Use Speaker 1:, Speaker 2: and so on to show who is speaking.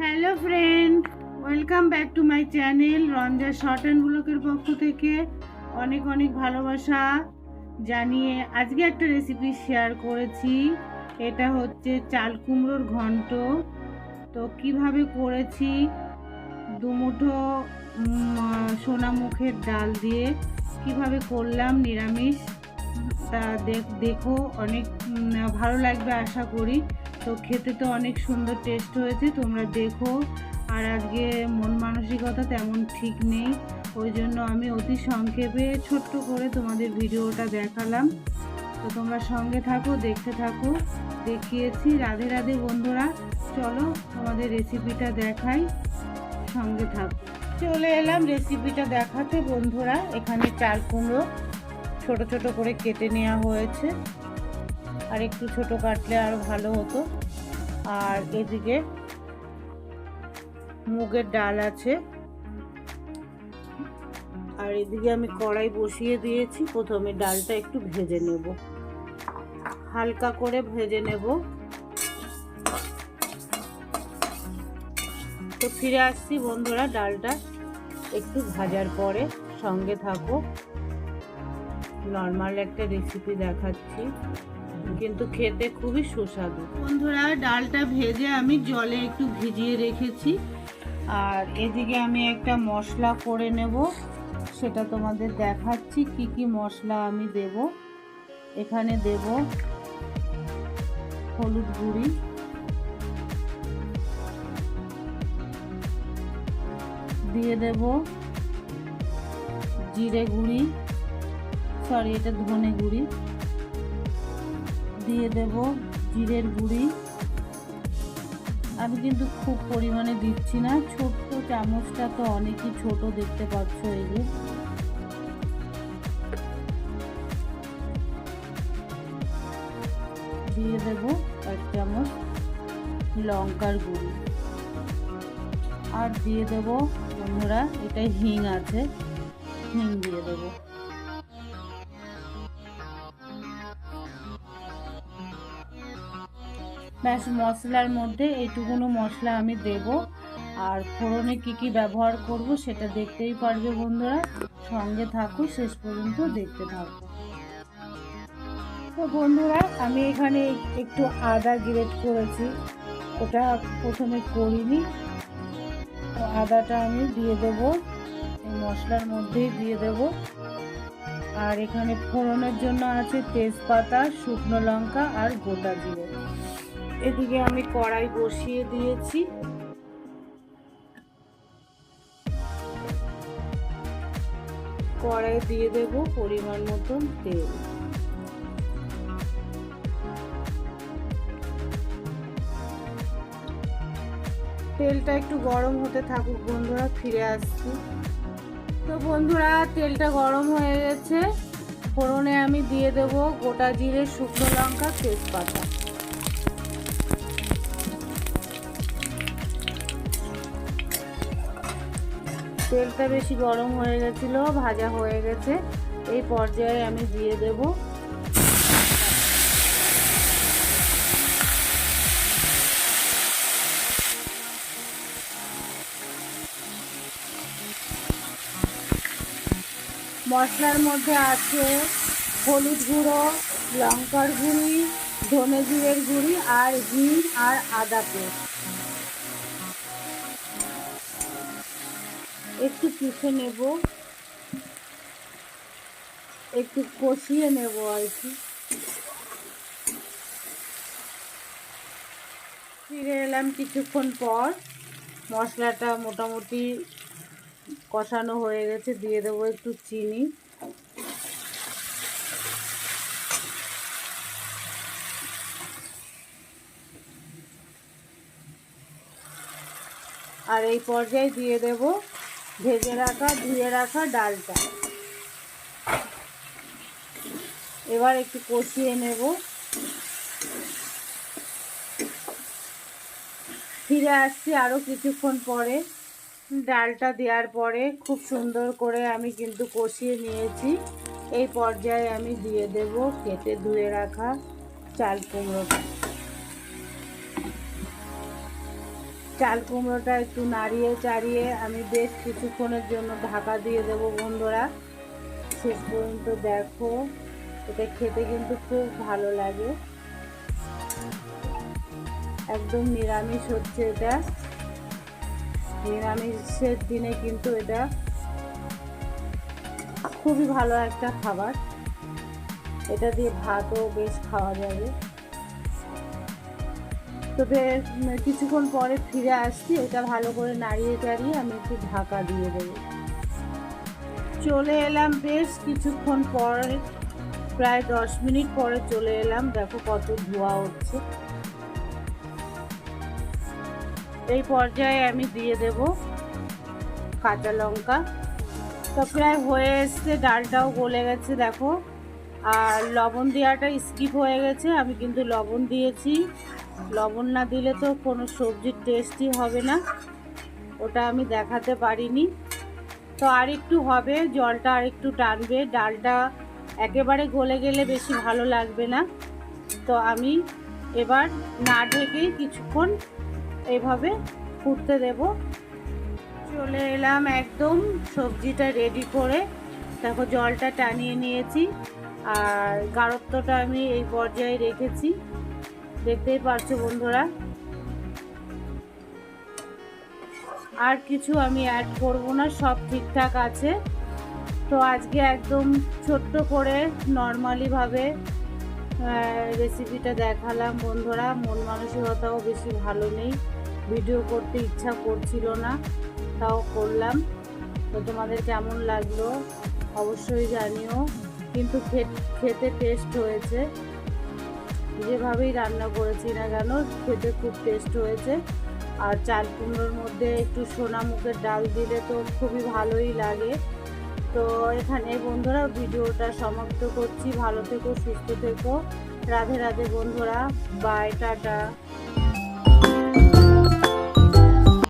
Speaker 1: Hello friend welcome back to my channel Ranja short and ব্লকের পক্ষ থেকে। অনেক অনেক ভালোবাসা জানিয়ে আজকে একটা রেসিপি শেয়ার করেছি। এটা হচ্ছে চাল কুমড়োর ঘন্ট। তো কীভাবে করেছি? দুমুঠো উম, সোনামুখের ডাল দিয়ে কীভাবে করলাম নিরামিষ তা দেখো অনেক ভালো লাগবে আশা করি। তো খেতে তো অনেক সুন্দর টেস্ট হয়েছে, তোমরা দেখো। আর আজকে মন মানসিকতা তেমন ঠিক নেই, ওই জন্য আমি অতি সংক্ষেপে ছোট্ট করে তোমাদের ভিডিওটা দেখালাম। তো তোমরা সঙ্গে থাকো, দেখতে থাকো, দেখিয়েছি। রাধে রাধে বন্ধুরা, চলো তোমাদের রেসিপিটা দেখাই, সঙ্গে থাকো। চলে এলাম রেসিপিটা দেখাতে বন্ধুরা, এখানে চাল কুমড়ো ছোট ছোট করে কেটে নেওয়া হয়েছে। আর একটু ছোট কাটলে আরও ভালো হতো। আর এদিকে মুগের ডাল আছে। আর এদিকে আমি কড়াই বসিয়ে দিয়েছি। প্রথমে ডালটা একটু ভেজে নেব। হালকা করে ভেজে নেব। তো ফিরে আসছি বন্ধুরা ডালটা একটু ভাজার পরে। সঙ্গে থাকো নর্মাল একটা রেসিপি দেখাচ্ছি। কিন্তু খেতে খুবই সুস্বাদু। বন্ধুরা, ডালটা ভেজে আমি জলে একটু ভিজিয়ে রেখেছি। আর এদিকে আমি একটা মশলা করে নেব। সেটা তোমাদের দেখাচ্ছি, কি কি মশলা আমি দেব। এখানে দেব হলুদ গুঁড়ি। দিয়ে দেব জিরে গুঁড়ি। সরি এটা ধনে গুঁড়ি। দিয়ে দেব জিরের গুঁড়ি। আমি কিন্তু খুব পরিমাণে দিচ্ছি না, ছোট্ট চামচটা তো অনেকই ছোট দেখতে পাচ্ছ এই যে। দিয়ে দেব এক চামচ লঙ্কার গুঁড়ি। আর দিয়ে দেব বন্ধুরা এটা হিং আছে, হিং দিয়ে দেবো। ব্যাস মশলার মধ্যে এইটুকুনো মশলা আমি দেব। আর ফোড়নে কি কি ব্যবহার করব সেটা দেখতেই পারবে বন্ধুরা। সঙ্গে থাকো, শেষ পর্যন্ত দেখতে থাকো। তো বন্ধুরা, আমি এখানে একটু আদা গ্রেট করেছি। ওটা প্রথমে করিনি। তো আদাটা আমি দিয়ে দেব। এই মশলার মধ্যেই দিয়ে দেব। আর এখানে ফোড়নের জন্য আছে তেজপাতা, শুকনো লঙ্কা আর গোটা জিরে। এদিকে আমি কড়াই বসিয়ে দিয়েছি। কড়াই দিয়ে দেব পরিমাণ মতন তেল। তেলটা একটু গরম হতে থাকুক বন্ধুরা, ফিরে আসছি। তো বন্ধুরা, তেলটা গরম হয়ে গেছে। ফোড়নে আমি দিয়ে দেব গোটা জিরে, শুকনো লঙ্কা, তেজপাতা। তেলটা বেশি গরম হয়ে গেছিল, ভাজা হয়ে গেছে। এই পর্যায়ে আমি দিয়ে দেব। মশলার মধ্যে আছে হলুদ গুঁড়ো, লঙ্কার গুঁড়ি, ধনে জিরের গুঁড়ি, আর হিং আর আদা পেস্ট। একটু পিষে নেব। একটু কষিয়ে নেব আর কি। ফিরে এলাম কিছুক্ষণ পর। মশলাটা মোটামুটি কষানো হয়ে গেছে, দিয়ে দেবো একটু চিনি। আর এই পর্যায়ে দিয়ে দেব ভেজে রাখা, ধুয়ে রাখা ডালটা। এবার একটু কষিয়ে নেব। ফিরে আসছি আরও কিছুক্ষণ পরে। ডালটা দেওয়ার পরে খুব সুন্দর করে আমি কিন্তু কষিয়ে নিয়েছি। এই পর্যায়ে আমি দিয়ে দেব কেটে ধুয়ে রাখা চাল কুমড়োটা। চাল কুমড়োটা একটু নাড়িয়ে চাড়িয়ে আমি বেশ কিছুক্ষণের জন্য ঢাকা দিয়ে দেবো বন্ধুরা। শেষ পর্যন্ত দেখো, এটা খেতে কিন্তু খুব ভালো লাগে। একদম নিরামিষ হচ্ছে এটা। নিরামিষের দিনে কিন্তু এটা খুবই ভালো একটা খাবার। এটা দিয়ে ভাতও বেশ খাওয়া যাবে। তবে উম, কিছুক্ষণ পরে ফিরে আসছি এটা ভালো করে নাড়িয়ে চাড়িয়ে আমি একটু ঢাকা দিয়ে দেবো। চলে এলাম বেশ কিছুক্ষণ পরে প্রায় দশ মিনিট পরে চলে এলাম দেখো কত ধোয়া হচ্ছে এই পর্যায়ে আমি দিয়ে দেব কাঁচা লঙ্কা। তো প্রায় হয়ে এসছে ডালটাও গলে গেছে দেখো। আর লবণ দেওয়াটা স্কিপ হয়ে গেছে, আমি কিন্তু লবণ দিয়েছি। লবণ না দিলে তো কোনো সবজির টেস্টই হবে না, ওটা আমি দেখাতে পারিনি। তো আর একটু হবে, জলটা আর একটু টানবে, ডালটা একেবারে গলে গেলে বেশি ভালো লাগবে না। তো আমি এবার না ঢেকেই কিছুক্ষণ এভাবে ফুটতে দেব। চলে এলাম একদম সবজিটা রেডি করে, দেখো জলটা টানিয়ে নিয়েছি। আর গাঢ়ত্বটা আমি এই পর্যায়ে রেখেছি। দেখতেই পারছ বন্ধুরা। আর কিছু আমি অ্যাড করব না, সব ঠিকঠাক আছে। তো আজকে একদম ছোট্ট করে নর্মালিভাবে রেসিপিটা দেখালাম বন্ধুরা। মন মানসিকতাও বেশি ভালো নেই। ভিডিও করতে ইচ্ছা করছিল না, তাও করলাম। তো তোমাদের কেমন লাগল অবশ্যই জানিও। কিন্তু খেতে টেস্ট হয়েছে। যেভাবেই রান্না করেছি না কেন, খেতে খুব টেস্ট হয়েছে। আর চাল কুমড়োর মধ্যে একটু সোনা মুখের ডাল দিলে তো খুবই ভালোই লাগে। তো এখানে বন্ধুরা ভিডিওটা সমাপ্ত করছি। ভালো থেকো, সুস্থ থেকো। রাধে রাধে বন্ধুরা। Bye, tata.